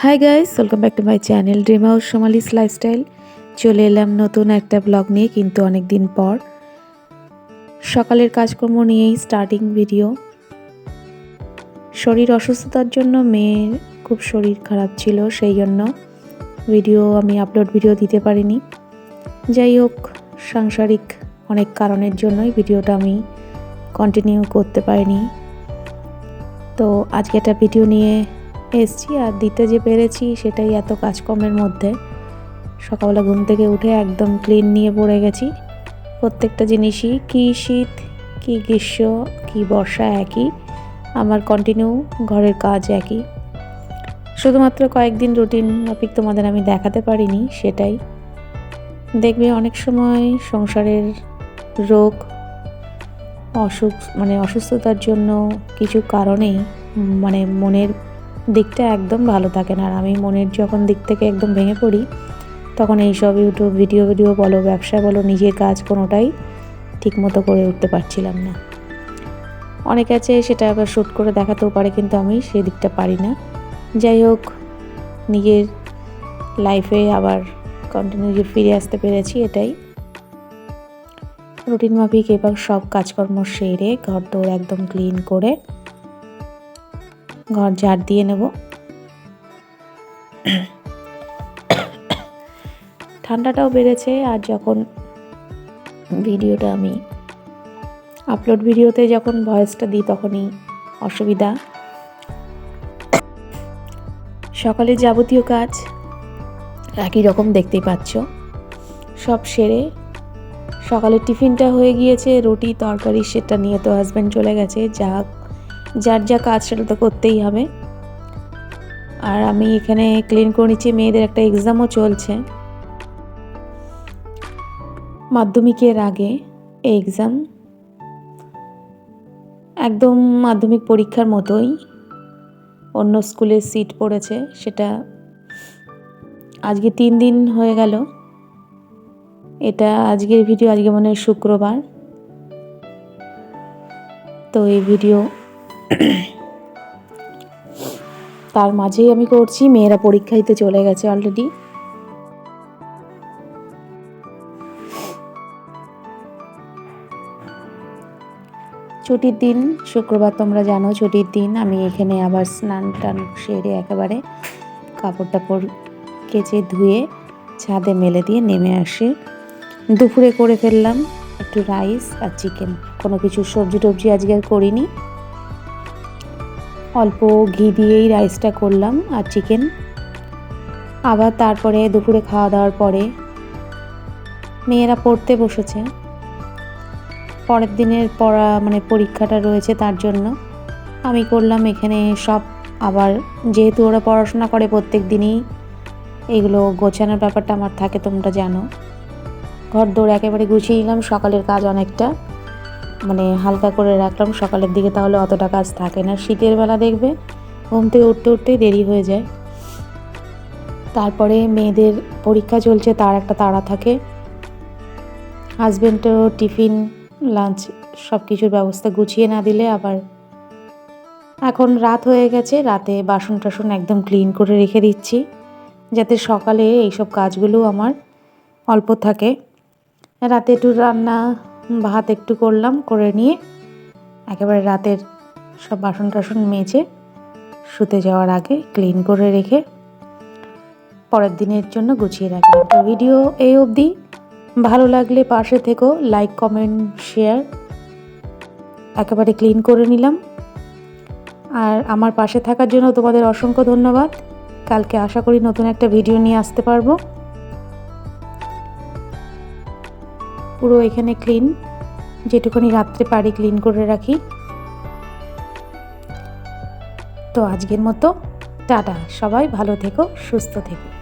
Hi guys welcome back to my channel dream house সোমালিস lifestyle চলে এলাম নতুন একটা ব্লগ নিয়ে, কিন্তু অনেক দিন পর। সকালের কাজকর্ম নিয়েই স্টার্টিং ভিডিও শরীর অসুস্থতার জন্য মেয়ের খুব শরীর খারাপ ছিল, সেই জন্য ভিডিও আমি আপলোড ভিডিও দিতে পারিনি। যাই হোক, সাংসারিক অনেক কারণের জন্যই ভিডিওটা আমি কন্টিনিউ করতে পারিনি। তো আজকে একটা ভিডিও নিয়ে এসছি আর দিতে যে পেরেছি সেটাই এত কাজকর্মের মধ্যে। সকালবেলা ঘুম থেকে উঠে একদম ক্লিন নিয়ে পড়ে গেছি। প্রত্যেকটা জিনিসই কী শীত, কী গ্রীষ্ম, কী বর্ষা একই, আমার কন্টিনিউ ঘরের কাজ একই। শুধুমাত্র কয়েকদিন রুটিন মাফিক তোমাদের আমি দেখাতে পারিনি, সেটাই। দেখবে অনেক সময় সংসারের রোগ, অসুখ মানে অসুস্থতার জন্য কিছু কারণেই মানে মনের দিকটা একদম ভালো থাকে না। আর আমি মনের যখন দিক থেকে একদম ভেঙে পড়ি, তখন এইসব ইউটিউব ভিডিও ভিডিও বলো, ব্যবসা বলো, নিজের কাজ কোনোটাই ঠিকমতো করে উঠতে পারছিলাম না। অনেকে আছে সেটা আবার শ্যুট করে দেখাতেও পারে, কিন্তু আমি সেই দিকটা পারি না। যাই হোক, নিজের লাইফে আবার কন্টিনিউ ফিরে আসতে পেরেছি এটাই। রুটিন মাফিক এবার সব কাজকর্ম সেরে ঘর দৌড় একদম ক্লিন করে ঘর ঝাড় দিয়ে নেব। ঠান্ডাটাও বেড়েছে আর যখন ভিডিওটা আমি আপলোড ভিডিওতে যখন ভয়েসটা দিই তখনই অসুবিধা। সকালে যাবতীয় কাজ একই রকম দেখতেই পাচ্ছ। সব সেরে সকালের টিফিনটা হয়ে গিয়েছে, রুটি, তরকারি, সেটা নিয়ে তো হাজব্যান্ড চলে গেছে, যা যার যা কাজ সেটা তো করতেই হবে। আর আমি এখানে ক্লিন করে নিচ্ছি, মেয়েদের একটা এক্সামও চলছে। মাধ্যমিকের আগে এই এক্সাম একদম মাধ্যমিক পরীক্ষার মতোই। অন্য স্কুলে সিট পড়েছে, সেটা আজকে তিন দিন হয়ে গেল। এটা আজকের ভিডিও আজকে মনে হয় শুক্রবার। তো এই ভিডিও তার মাঝেই আমি করছি, মেয়েরা পরীক্ষা দিতে চলে গেছে অলরেডি ছুটির দিন, শুক্রবার তোমরা জানো ছুটির দিন, আমি এখানে আবার স্নান টান সেরে একেবারে কাপড় টাপড় কেচে ধুয়ে ছাদে মেলে দিয়ে নেমে আসে। দুপুরে করে ফেললাম একটু রাইস আর চিকেন। কোনো কিছু সবজি টবজি আজকে আর করিনি। অল্প ঘি দিয়েই রাইসটা করলাম আর চিকেন আবার তারপরে দুপুরে খাওয়া দাওয়ার পরে মেয়েরা পড়তে বসেছে। পরের দিনের পড়া মানে পরীক্ষাটা রয়েছে তার জন্য। আমি করলাম এখানে সব। আবার যেহেতু ওরা পড়াশোনা করে প্রত্যেক দিনই, এগুলো গোছানোর ব্যাপারটা আমার থাকে তোমরা জানো। ঘর দৌড় একেবারে গুছিয়ে নিলাম, সকালের কাজ অনেকটা। মানে হালকা করে রাখলাম সকালের দিকে তাহলে অতটা কাজ থাকে না। শীতের বেলা দেখবে ঘুম থেকে উঠতে উঠতেই দেরি হয়ে যায়। তারপরে মেয়েদের পরীক্ষা চলছে, তার একটা তাড়া থাকে। হাজব্যান্ডও টিফিন লাঞ্চ সব কিছুর ব্যবস্থা গুছিয়ে না দিলে আবার এখন রাত হয়ে গেছে, রাতে বাসন টাসন একদম ক্লিন করে রেখে দিচ্ছি, যাতে সকালে এইসব কাজগুলো আমার অল্প থাকে। রাতে একটু রান্না ভাত একটু করলাম, করে নিয়ে একেবারে রাতের সব বাসন টাসন মেজে শুতে যাওয়ার আগে ক্লিন করে রেখে পরের দিনের জন্য গুছিয়ে রাখলাম। তো ভিডিও এই অবধি ভালো লাগলে পাশে থেকো লাইক কমেন্ট শেয়ার একেবারে ক্লিন করে নিলাম। আর আমার পাশে থাকার জন্য তোমাদের অসংখ্য ধন্যবাদ। কালকে আশা করি নতুন একটা ভিডিও নিয়ে আসতে পারব। পুরো এখানে ক্লিন যেটুকুনি রাত্রে পারি ক্লিন করে রাখি। তো আজকের মতো, টাটা। সবাই ভালো থেকো, সুস্থ থেকো।